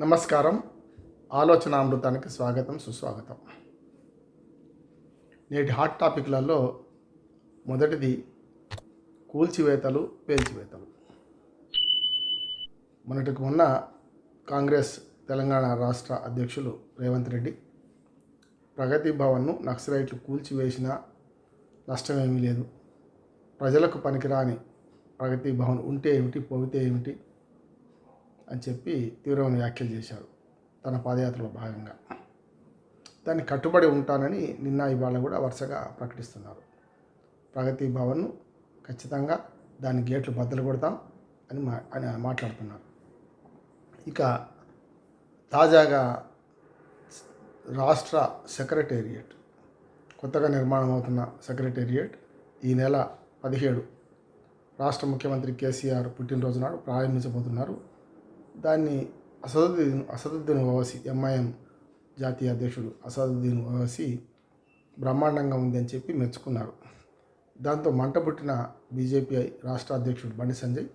నమస్కారం. ఆలోచన అమృతానికి స్వాగతం సుస్వాగతం. నేటి హాట్ టాపిక్లలో మొదటిది కూల్చివేతలు పేల్చివేతలు. మొన్నటికి మొన్న కాంగ్రెస్ తెలంగాణ రాష్ట్ర అధ్యక్షులు రేవంత్ రెడ్డి ప్రగతి భవన్ను నక్సలైట్లు కూల్చివేసిన నష్టమేమీ లేదు. ప్రజలకు పనికిరాని ప్రగతి భవన్ ఉంటే ఏమిటి పోతే ఏమిటి అని చెప్పి తీవ్రమైన వ్యాఖ్యలు చేశారు తన పాదయాత్రలో భాగంగా. దాన్ని కట్టుబడి ఉంటానని నిన్న ఇవాళ కూడా వరుసగా ప్రకటిస్తున్నారు. ప్రగతి భవన్ను ఖచ్చితంగా దాని గేట్లు బద్దలు కొడతాం అని మా అని మాట్లాడుతున్నారు. ఇక తాజాగా రాష్ట్ర సెక్రటేరియట్ కొత్తగా నిర్మాణం అవుతున్న సెక్రటేరియట్ ఈ నెల పదిహేడు రాష్ట్ర ముఖ్యమంత్రి కేసీఆర్ పుట్టినరోజు నాడు ప్రారంభించబోతున్నారు. దాన్ని అసదుద్దీన్ అసదుద్దీన్ ఓవసి ఎంఐఎం జాతీయ అధ్యక్షుడు అసదుద్దీన్ ఓవసి బ్రహ్మాండంగా ఉంది అని చెప్పి మెచ్చుకున్నారు. దాంతో మంట పుట్టిన బీజేపీ రాష్ట్ర అధ్యక్షుడు బండి సంజయ్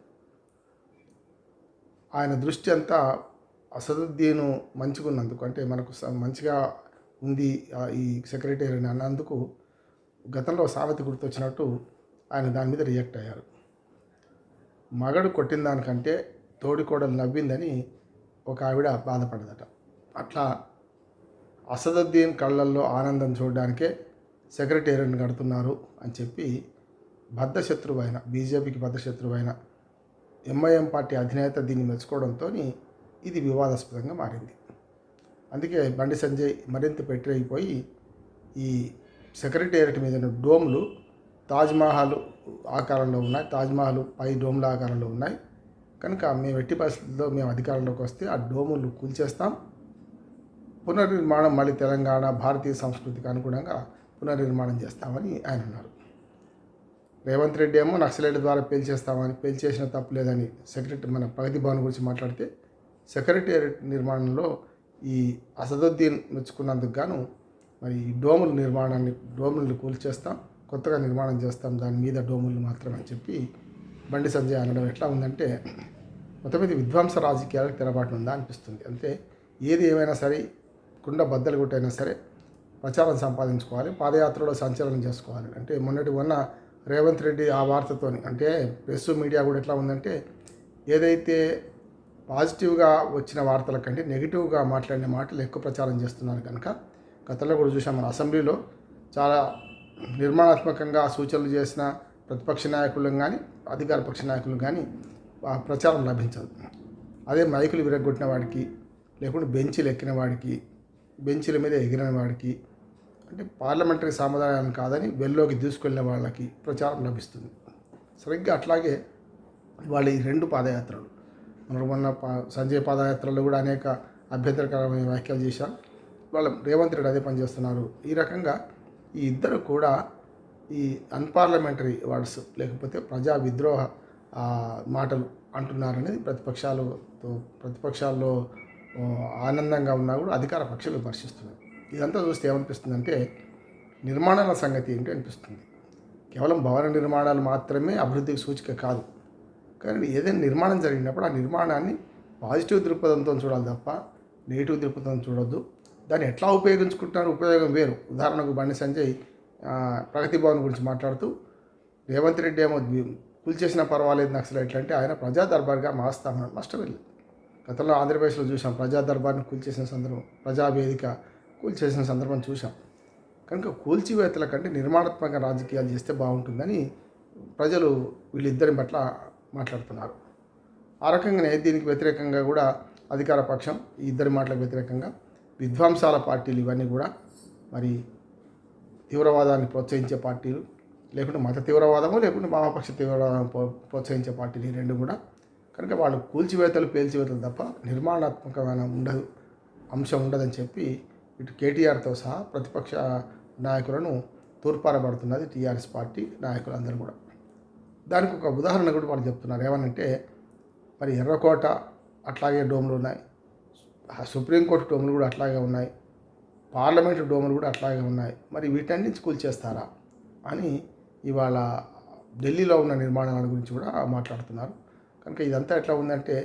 ఆయన దృష్టి అంతా అసదుద్దీను మంచిగున్నందుకు అంటే మనకు స- మంచిగా ఉంది ఈ సెక్రటరీ అని అన్నందుకు గతంలో సామెత గుర్తొచ్చినట్టు ఆయన దాని మీద రియాక్ట్ అయ్యారు. మగడు కొట్టిన దానికంటే తోడికోడలు నవ్విందని ఒక ఆవిడ బాధపడదట. అట్లా అసదుద్దీన్ కళ్ళల్లో ఆనందం చూడడానికే సెక్రటేరియట్ని కడుతున్నారు అని చెప్పి బద్ధశత్రువు అయిన బీజేపీకి బద్ధశత్రువు అయిన ఎంఐఎం పార్టీ అధినేత దీన్ని మెచ్చుకోవడంతో ఇది వివాదాస్పదంగా మారింది. అందుకే బండి సంజయ్ మరింత పెట్టిరైపోయి ఈ సెక్రటేరియట్ మీద ఉన్న డోమ్లు తాజ్మహల్ ఆకారంలో ఉన్నాయి. తాజ్మహల్ పై డోమ్ల ఆకారంలో ఉన్నాయి. కనుక మేము ఎట్టి పరిస్థితుల్లో మేము అధికారంలోకి వస్తే ఆ డోములు కూల్చేస్తాం. పునర్నిర్మాణం మళ్ళీ తెలంగాణ భారతీయ సంస్కృతికి అనుగుణంగా పునర్నిర్మాణం చేస్తామని ఆయన అన్నారు. రేవంత్ రెడ్డి ఏమో నక్సలైట్ ద్వారా పేల్చేస్తామని పేల్చేసిన తప్పు లేదని సెక్రటరీ మన ప్రగతి భవన్ గురించి మాట్లాడితే సెక్రటేరియట్ నిర్మాణంలో ఈ అసదుద్దీన్ మెచ్చుకున్నందుకు గాను మరి ఈ డోముల నిర్మాణాన్ని డోములను కూల్చేస్తాం కొత్తగా నిర్మాణం చేస్తాం దాని మీద డోములు మాత్రమే అని చెప్పి బండి సంజయ్ అనడం ఎట్లా ఉందంటే మొత్తం మీద విధ్వంస రాజకీయాలకు తెరబాటు ఉందా అనిపిస్తుంది. అంటే ఏది ఏమైనా సరే కుండ బద్దలు కొట్టైనా సరే ప్రచారం సంపాదించుకోవాలి పాదయాత్రలో సంచలనం చేసుకోవాలి. అంటే మొన్నటి ఉన్న రేవంత్ రెడ్డి ఆ వార్తతోని అంటే ప్రెస్ మీడియా కూడా ఎట్లా ఉందంటే ఏదైతే పాజిటివ్గా వచ్చిన వార్తల కంటే నెగిటివ్గా మాట్లాడిన మాటలు ఎక్కువ ప్రచారం చేస్తున్నారు కనుక గతంలో కూడా చూసాం మన అసెంబ్లీలో చాలా నిర్మాణాత్మకంగా సూచనలు చేసిన ప్రతిపక్ష నాయకులు కానీ అధికార పక్ష నాయకులు కానీ ప్రచారం లభించదు. అదే మైకులు విరగొట్టిన వాడికి లేకుంటే బెంచీలు ఎక్కిన వాడికి బెంచీల మీద ఎగిరిన వాడికి అంటే పార్లమెంటరీ సాంప్రదాయాన్ని కాదని వెల్లోకి తీసుకెళ్ళిన వాళ్ళకి ప్రచారం లభిస్తుంది. సరిగ్గా అట్లాగే వాళ్ళ ఈ రెండు పాదయాత్రలు మన మొన్న పా- సంజయ్ పాదయాత్రలో కూడా అనేక అభ్యంతరకరమైన వ్యాఖ్యలు చేశారు. వాళ్ళ రేవంత్ రెడ్డి అదే పని చేస్తున్నారు. ఈ రకంగా ఈ ఇద్దరు కూడా ఈ అన్పార్లమెంటరీ వర్డ్స్ లేకపోతే ప్రజా విద్రోహ మాటలు అంటున్నారనేది ప్రతిపక్షాలతో ప్రతిపక్షాల్లో ఆనందంగా ఉన్నా కూడా అధికార పక్షాలు విమర్శిస్తున్నాయి. ఇదంతా చూస్తే ఏమనిపిస్తుందంటే నిర్మాణాల సంగతి ఏంటి అనిపిస్తుంది. కేవలం భవన నిర్మాణాలు మాత్రమే అభివృద్ధికి సూచిక కాదు. కానీ ఏదైనా నిర్మాణం జరిగినప్పుడు ఆ నిర్మాణాన్ని పాజిటివ్ దృక్పథంతో చూడాలి తప్ప నెగిటివ్ దృక్పథం చూడొద్దు. దాన్ని ఎట్లా ఉపయోగించుకుంటున్నారు? ఉపయోగం వేరు. ఉదాహరణకు బండి సంజయ్ ప్రగతి భవన్ గురించి మాట్లాడుతూ రేవంత్ రెడ్డి ఏమో ద్వి- కూల్చేసినా పర్వాలేదు నక్సలైట్లు అంటే ఆయన ప్రజా దర్బార్గా మారుస్తామని నష్టం గతంలో ఆంధ్రప్రదేశ్లో చూసాం ప్రజా దర్బార్ని కూల్చేసిన సందర్భం ప్రజావేదిక కూల్చేసిన సందర్భం చూసాం. కనుక కూల్చివేతల కంటే నిర్మాణాత్మక రాజకీయాలు చేస్తే బాగుంటుందని ప్రజలు వీళ్ళిద్దరి పట్ల మాట్లాడుతున్నారు. ఆ రకంగానే దీనికి వ్యతిరేకంగా కూడా అధికార పక్షం ఈ ఇద్దరి మాటలకు వ్యతిరేకంగా విధ్వంసాల పార్టీలు ఇవన్నీ కూడా మరి తీవ్రవాదాన్ని ప్రోత్సహించే పార్టీలు లేకుంటే మత తీవ్రవాదము లేకుంటే వామపక్ష తీవ్రవాదం ప్రోత్సహించే పార్టీలు ఈ రెండు కూడా. కనుక వాళ్ళు కూల్చివేతలు పేల్చివేతలు తప్ప నిర్మాణాత్మకమైన ఉండదు అంశం ఉండదని చెప్పి ఇటు కేటీఆర్తో సహా ప్రతిపక్ష నాయకులను తూర్పారబడుతున్నది టీఆర్ఎస్ పార్టీ నాయకులందరూ కూడా. దానికి ఒక ఉదాహరణ కూడా వాళ్ళు చెప్తున్నారు. ఏమనంటే మరి ఎర్రకోట అట్లాగే డోములు ఉన్నాయి. సుప్రీంకోర్టు డోములు కూడా అట్లాగే ఉన్నాయి. పార్లమెంటు డోములు కూడా అట్లాగే ఉన్నాయి. మరి వీటన్నించి కూల్చేస్తారా అని ఇవాళ ఢిల్లీలో ఉన్న నిర్మాణాల గురించి కూడా మాట్లాడుతున్నారు. కనుక ఇదంతా ఎట్లా ఉందంటే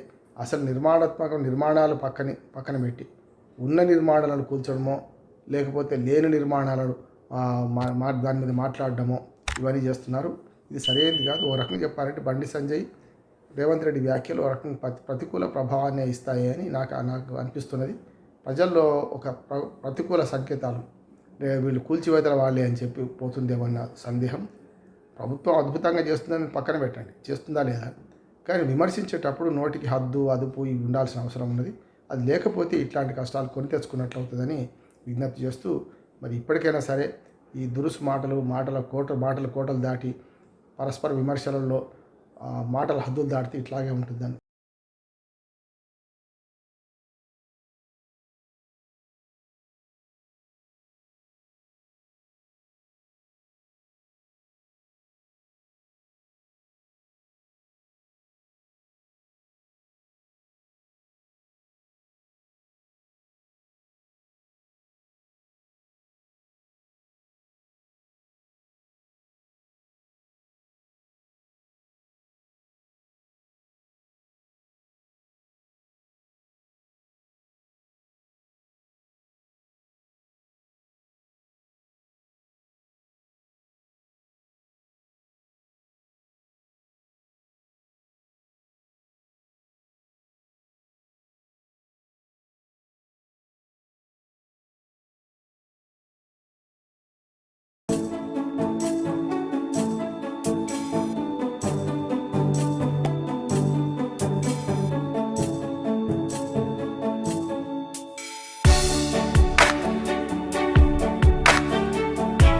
అసలు నిర్మాణాత్మక నిర్మాణాలు పక్కని పక్కన పెట్టి ఉన్న నిర్మాణాలను కూల్చడమో లేకపోతే లేని నిర్మాణాలను మా మా దాని మీద మాట్లాడడమో ఇవన్నీ చేస్తున్నారు. ఇది సరైనది కాదు. ఓ రకంగా చెప్పాలంటే బండి సంజయ్ రేవంత్ రెడ్డి వ్యాఖ్యలు ఓ రకంగా ప్రతి ప్రతికూల ప్రభావాన్ని ఇస్తాయి అని నాకు నాకు అనిపిస్తున్నది. ప్రజల్లో ఒక ప్ర- ప్రతికూల సంకేతాలు. వీళ్ళు కూల్చివేతల వాళ్ళే అని చెప్పి పోతుందేమన్న సందేహం ప్రభుత్వం అద్భుతంగా చేస్తుందని పక్కన పెట్టండి. చేస్తుందా లేదా? కానీ విమర్శించేటప్పుడు నోటికి హద్దు అదుపు ఇవి ఉండాల్సిన అవసరం ఉన్నది. అది లేకపోతే ఇట్లాంటి కష్టాలు కొని తెచ్చుకున్నట్లు అవుతుందని విజ్ఞప్తి చేస్తూ మరి ఇప్పటికైనా సరే ఈ దురుసు మాటలు మాటల కోట మాటల కోటలు దాటి పరస్పర విమర్శలలో మాటల హద్దులు దాటితే ఇట్లాగే ఉంటుందని